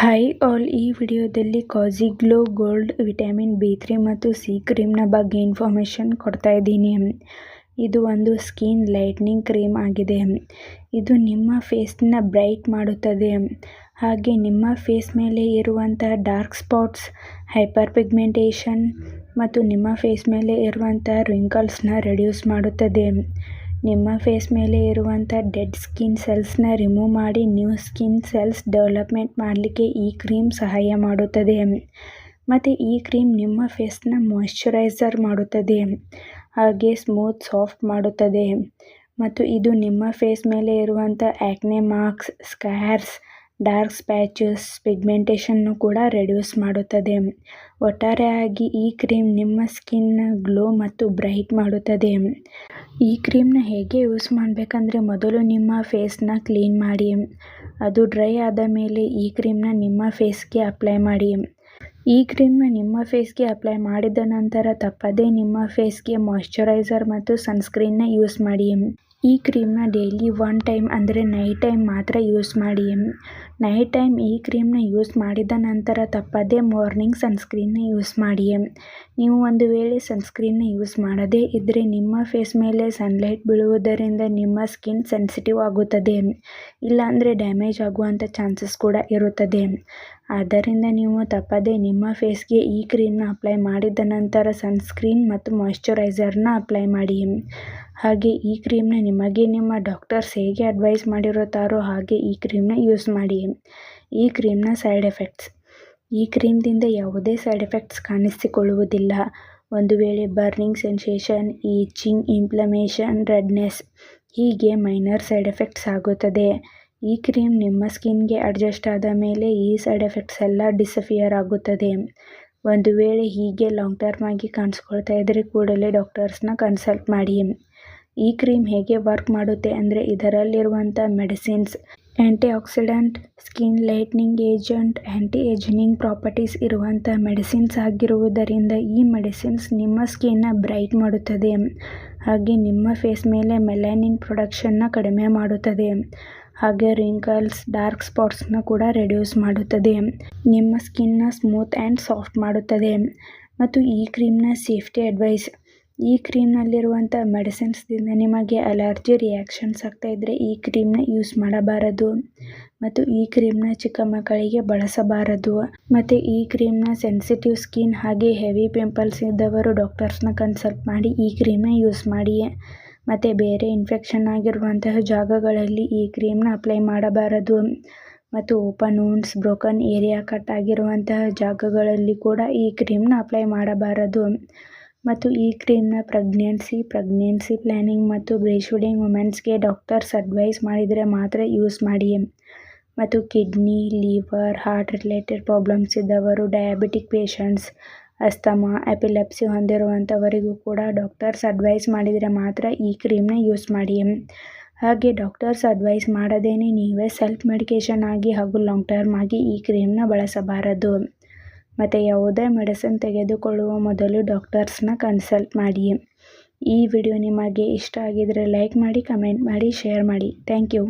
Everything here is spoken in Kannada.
ಹಾಯ್ ಆಲ್ ಈ ವಿಡಿಯೋದಲ್ಲಿ Kojiglo Gold, vitamin B three ಮತ್ತು ಸಿ ಕ್ರೀಮ್ನ ಬಗ್ಗೆ ಇನ್ಫಾರ್ಮೇಷನ್ ಕೊಡ್ತಾ ಇದ್ದೀನಿ. ಇದು ಒಂದು ಸ್ಕಿನ್ ಲೈಟ್ನಿಂಗ್ ಕ್ರೀಮ್ ಆಗಿದೆ. ಇದು ನಿಮ್ಮ ಫೇಸ್ನ ಬ್ರೈಟ್ ಮಾಡುತ್ತದೆ. ಹಾಗೆ ನಿಮ್ಮ ಫೇಸ್ ಮೇಲೆ ಇರುವಂಥ ಡಾರ್ಕ್ ಸ್ಪಾಟ್ಸ್, ಹೈಪರ್ ಪಿಗ್ಮೆಂಟೇಷನ್ ಮತ್ತು ನಿಮ್ಮ ಫೇಸ್ ಮೇಲೆ ಇರುವಂಥ ರಿಂಕಲ್ಸ್ನ ರೆಡ್ಯೂಸ್ ಮಾಡುತ್ತದೆ. ನಿಮ್ಮ ಫೇಸ್ ಮೇಲೆ ಇರುವಂಥ ಡೆಡ್ ಸ್ಕಿನ್ ಸೆಲ್ಸ್ನ ರಿಮೂವ್ ಮಾಡಿ ನ್ಯೂ ಸ್ಕಿನ್ ಸೆಲ್ಸ್ ಡೆವಲಪ್ಮೆಂಟ್ ಮಾಡಲಿಕ್ಕೆ ಈ ಕ್ರೀಮ್ ಸಹಾಯ ಮಾಡುತ್ತದೆ. ಮತ್ತು ಈ ಕ್ರೀಮ್ ನಿಮ್ಮ ಫೇಸ್ನ ಮಾಯಿಶ್ಚರೈಸರ್ ಮಾಡುತ್ತದೆ. ಹಾಗೆ ಸ್ಮೂತ್, ಸಾಫ್ಟ್ ಮಾಡುತ್ತದೆ. ಮತ್ತು ಇದು ನಿಮ್ಮ ಫೇಸ್ ಮೇಲೆ ಇರುವಂಥ acne marks, scars, dark patches ಪಿಗ್ಮೆಂಟೇಷನ್ನು ಕೂಡ ರೆಡ್ಯೂಸ್ ಮಾಡುತ್ತದೆ. ಒಟ್ಟಾರೆಯಾಗಿ ಈ ಕ್ರೀಮ್ ನಿಮ್ಮ ಸ್ಕಿನ್ನ ಗ್ಲೋ ಮತ್ತು ಬ್ರೈಟ್ ಮಾಡುತ್ತದೆ. ಈ ಕ್ರೀಮ್ನ ಹೇಗೆ ಯೂಸ್ ಮಾಡಬೇಕಂದ್ರೆ ಮೊದಲು ನಿಮ್ಮ ಫೇಸ್ನ ಕ್ಲೀನ್ ಮಾಡಿ. ಅದು ಡ್ರೈ ಆದ ಮೇಲೆ ಈ ಕ್ರೀಮ್ನ ನಿಮ್ಮ ಫೇಸ್ಗೆ ಅಪ್ಲೈ ಮಾಡಿ. ಈ ಕ್ರೀಮ್ನ ನಿಮ್ಮ ಫೇಸ್ಗೆ ಅಪ್ಲೈ ಮಾಡಿದ ನಂತರ ತಪ್ಪದೇ ನಿಮ್ಮ ಫೇಸ್ಗೆ ಮಾಯಿಶ್ಚರೈಸರ್ ಮತ್ತು ಸನ್ಸ್ಕ್ರೀನ್ನ ಯೂಸ್ ಮಾಡಿ. ಈ ಕ್ರೀಮ್ನ ಡೈಲಿ ಒನ್ ಟೈಮ್ ಅಂದರೆ ನೈಟ್ ಟೈಮ್ ಮಾತ್ರ ಯೂಸ್ ಮಾಡಿ ನೈಟ್ ಟೈಮ್ ಈ ಕ್ರೀಮ್ನ ಯೂಸ್ ಮಾಡಿದ ನಂತರ ತಪ್ಪದೇ ಮಾರ್ನಿಂಗ್ ಸನ್ಸ್ಕ್ರೀನ್ನ ಯೂಸ್ ಮಾಡಿ ನೀವು ಒಂದು ವೇಳೆ ಸನ್ಸ್ಕ್ರೀನ್ನ ಯೂಸ್ ಮಾಡದೇ ಇದ್ದರೆ ನಿಮ್ಮ ಫೇಸ್ ಮೇಲೆ ಸನ್ಲೈಟ್ ಬೀಳುವುದರಿಂದ ನಿಮ್ಮ ಸ್ಕಿನ್ ಸೆನ್ಸಿಟಿವ್ ಆಗುತ್ತದೆ ಇಲ್ಲಾಂದರೆ ಡ್ಯಾಮೇಜ್ ಆಗುವಂಥ ಚಾನ್ಸಸ್ ಕೂಡ ಇರುತ್ತದೆ ಆದ್ದರಿಂದ ನೀವು ತಪ್ಪದೇ ನಿಮ್ಮ ಫೇಸ್ಗೆ ಈ ಕ್ರೀಮ್ನ ಅಪ್ಲೈ ಮಾಡಿದ ನಂತರ ಸನ್ಸ್ಕ್ರೀನ್ ಮತ್ತು ಮಾಯಿಶ್ಚರೈಸರ್ನ ಅಪ್ಲೈ ಮಾಡಿ. ಹಾಗೆ ಈ ಕ್ರೀಮ್ನ ನಿಮಗೆ ನಿಮ್ಮ ಡಾಕ್ಟರ್ಸ್ ಹೇಗೆ ಅಡ್ವೈಸ್ ಮಾಡಿರುತ್ತಾರೋ ಹಾಗೆ ಈ ಕ್ರೀಮ್ನ ಯೂಸ್ ಮಾಡಿ. ಈ ಕ್ರೀಮ್ನ ಸೈಡ್ ಎಫೆಕ್ಟ್ಸ್. ಈ ಕ್ರೀಮ್ದಿಂದ ಯಾವುದೇ ಸೈಡ್ ಎಫೆಕ್ಟ್ಸ್ ಕಾಣಿಸಿಕೊಳ್ಳುವುದಿಲ್ಲ. ಒಂದು ವೇಳೆ burning sensation, itching inflammation redness ಹೀಗೆ ಮೈನರ್ ಸೈಡ್ ಎಫೆಕ್ಟ್ಸ್ ಆಗುತ್ತದೆ. ಈ ಕ್ರೀಮ್ ನಿಮ್ಮ ಸ್ಕಿನ್ಗೆ ಅಡ್ಜಸ್ಟ್ ಆದ ಮೇಲೆ ಈ ಸೈಡ್ ಎಫೆಕ್ಟ್ಸ್ ಎಲ್ಲ ಡಿಸಫಿಯರ್ ಆಗುತ್ತದೆ. ಒಂದು ವೇಳೆ ಹೀಗೆ ಲಾಂಗ್ ಟರ್ಮ್ ಆಗಿ ಕಾಣಿಸ್ಕೊಳ್ತಾ ಇದ್ದರೆ ಕೂಡಲೇ ಡಾಕ್ಟರ್ಸ್ನ ಕನ್ಸಲ್ಟ್ ಮಾಡಿ. ಈ ಕ್ರೀಮ್ ಹೇಗೆ ವರ್ಕ್ ಮಾಡುತ್ತೆ ಅಂದರೆ ಇದರಲ್ಲಿರುವಂಥ medicines antioxidant skin lightening agent anti ageing properties ಇರುವಂಥ ಮೆಡಿಸಿನ್ಸ್ ಆಗಿರುವುದರಿಂದ ಈ ಮೆಡಿಸಿನ್ಸ್ ನಿಮ್ಮ ಸ್ಕಿನ್ನ ಬ್ರೈಟ್ ಮಾಡುತ್ತದೆ. ಹಾಗೆ ನಿಮ್ಮ ಫೇಸ್ ಮೇಲೆ ಮೆಲ್ಯಾನಿನ್ ಪ್ರೊಡಕ್ಷನ್ನ ಕಡಿಮೆ ಮಾಡುತ್ತದೆ. ಹಾಗೆ ರಿಂಕಲ್ಸ್ ಡಾರ್ಕ್ ಸ್ಪಾಟ್ಸ್ನ ಕೂಡ ರೆಡ್ಯೂಸ್ ಮಾಡುತ್ತದೆ. ನಿಮ್ಮ ಸ್ಕಿನ್ನ ಸ್ಮೂತ್ ಆ್ಯಂಡ್ ಸಾಫ್ಟ್ ಮಾಡುತ್ತದೆ. ಮತ್ತು ಈ ಕ್ರೀಮ್ನ ಸೇಫ್ಟಿ ಅಡ್ವೈಸ್ ಈ ಕ್ರೀಮ್ನಲ್ಲಿರುವಂಥ ಮೆಡಿಸಿನ್ಸ್ದಿಂದ ನಿಮಗೆ ಅಲರ್ಜಿ ರಿಯಾಕ್ಷನ್ಸ್ ಆಗ್ತಾ ಇದ್ದರೆ ಈ ಕ್ರೀಮ್ನ ಯೂಸ್ ಮಾಡಬಾರದು. ಮತ್ತು ಈ ಕ್ರೀಮ್ನ ಚಿಕ್ಕ ಮಕ್ಕಳಿಗೆ ಬಳಸಬಾರದು. ಮತ್ತು ಈ ಕ್ರೀಮ್ನ ಸೆನ್ಸಿಟಿವ್ ಸ್ಕಿನ್ ಹಾಗೆ ಹೆವಿ ಪಿಂಪಲ್ಸ್ ಇದ್ದವರು ಡಾಕ್ಟರ್ಸ್ನ ಕನ್ಸಲ್ಟ್ ಮಾಡಿ ಈ ಕ್ರೀಮ್ನ ಯೂಸ್ ಮಾಡಿ ಮತ್ತು ಬೇರೆ ಇನ್ಫೆಕ್ಷನ್ ಆಗಿರುವಂತಹ ಜಾಗಗಳಲ್ಲಿ ಈ ಕ್ರೀಮ್ನ ಅಪ್ಲೈ ಮಾಡಬಾರದು. ಮತ್ತು open wounds broken area cut ಆಗಿರುವಂತಹ ಜಾಗಗಳಲ್ಲಿ ಕೂಡ ಈ ಕ್ರೀಮ್ನ ಅಪ್ಲೈ ಮಾಡಬಾರದು. ಮತ್ತು ಈ ಕ್ರೀಮ್ನ ಪ್ರೆಗ್ನೆನ್ಸಿ ಪ್ರೆಗ್ನೆನ್ಸಿ ಪ್ಲ್ಯಾನಿಂಗ್ ಮತ್ತು ಬ್ರೇಸ್ಟ್ ಫೀಡಿಂಗ್ ವುಮೆನ್ಸ್ಗೆ ಡಾಕ್ಟರ್ಸ್ ಅಡ್ವೈಸ್ ಮಾಡಿದರೆ ಮಾತ್ರ ಯೂಸ್ ಮಾಡಿ ಮತ್ತು kidney liver heart related problems ಇದ್ದವರು ಡಯಾಬಿಟಿಕ್ ಪೇಷಂಟ್ಸ್ ಅಸ್ತಮಾ, ಎಪಿಲೆಪ್ಸಿ ಹೊಂದಿರುವಂಥವರಿಗೂ ಕೂಡ ಡಾಕ್ಟರ್ಸ್ ಅಡ್ವೈಸ್ ಮಾಡಿದರೆ ಮಾತ್ರ ಈ ಕ್ರೀಮ್ನ ಯೂಸ್ ಮಾಡಿ. ಹಾಗೆ ಡಾಕ್ಟರ್ಸ್ ಅಡ್ವೈಸ್ ಮಾಡದೇನೆ ನೀವೇ ಸೆಲ್ಫ್ ಮೆಡಿಕೇಷನ್ ಆಗಿ ಹಾಗೂ ಲಾಂಗ್ ಟರ್ಮ್ ಆಗಿ ಈ ಕ್ರೀಮ್ನ ಬಳಸಬಾರದು. ಮತ್ತು ಯಾವುದೇ ಮೆಡಿಸಿನ್ ತೆಗೆದುಕೊಳ್ಳುವ ಮೊದಲು ಡಾಕ್ಟರ್ಸ್ನ ಕನ್ಸಲ್ಟ್ ಮಾಡಿ. ಈ ವಿಡಿಯೋ ನಿಮಗೆ ಇಷ್ಟ ಆಗಿದರೆ ಲೈಕ್ ಮಾಡಿ, ಕಮೆಂಟ್ ಮಾಡಿ, ಶೇರ್ ಮಾಡಿ. Thank you.